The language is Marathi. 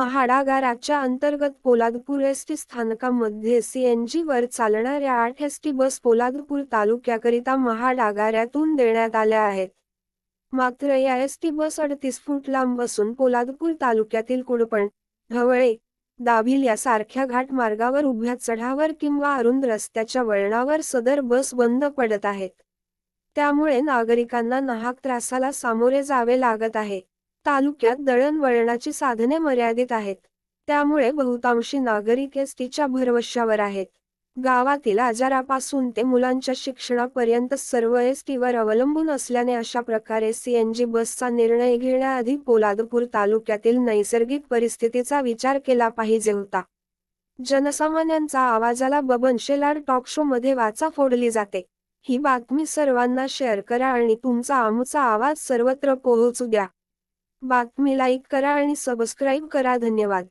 महाडागाराच्या अंतर्गत पोलादपूर एस टी स्थानकामध्ये सीएनजी वर चालणाऱ्या आठ एस टी बस पोलादपूर तालुक्याकरिता महाडागाऱ्यातून देण्यात आल्या आहेत. मात्र या एस टी बस अडतीस फूट लांब असून पोलादपूर तालुक्यातील कुडपण ढवळे दाभिल यासारख्या घाट मार्गावर उभ्या चढावर किंवा अरुंद रस्त्याच्या वळणावर सदर बस बंद पडत आहेत. त्यामुळे नागरिकांना नाहक त्रासाला सामोरे जावे लागत आहे. तालुक्यात दळणवळणाची साधने मर्यादित आहेत. त्यामुळे बहुतांशी नागरिक एस टीच्या भरवशावर आहेत. गावातील आजारापासून ते मुलांच्या शिक्षणापर्यंत सर्व एस टीवर अवलंबून असल्याने अशा प्रकारे सीएनजी बसचा निर्णय घेण्याआधी पोलादपूर तालुक्यातील नैसर्गिक परिस्थितीचा विचार केला पाहिजे होता. जनसामान्यांचा आवाजाला बबन शेलार टॉक शो मध्ये वाचा फोडली जाते. ही बातमी सर्वांना शेअर करा आणि तुमचा आमचा आवाज सर्वत्र पोहोचू द्या. बातमी लाईक करा आणि सबस्क्राईब करा. धन्यवाद.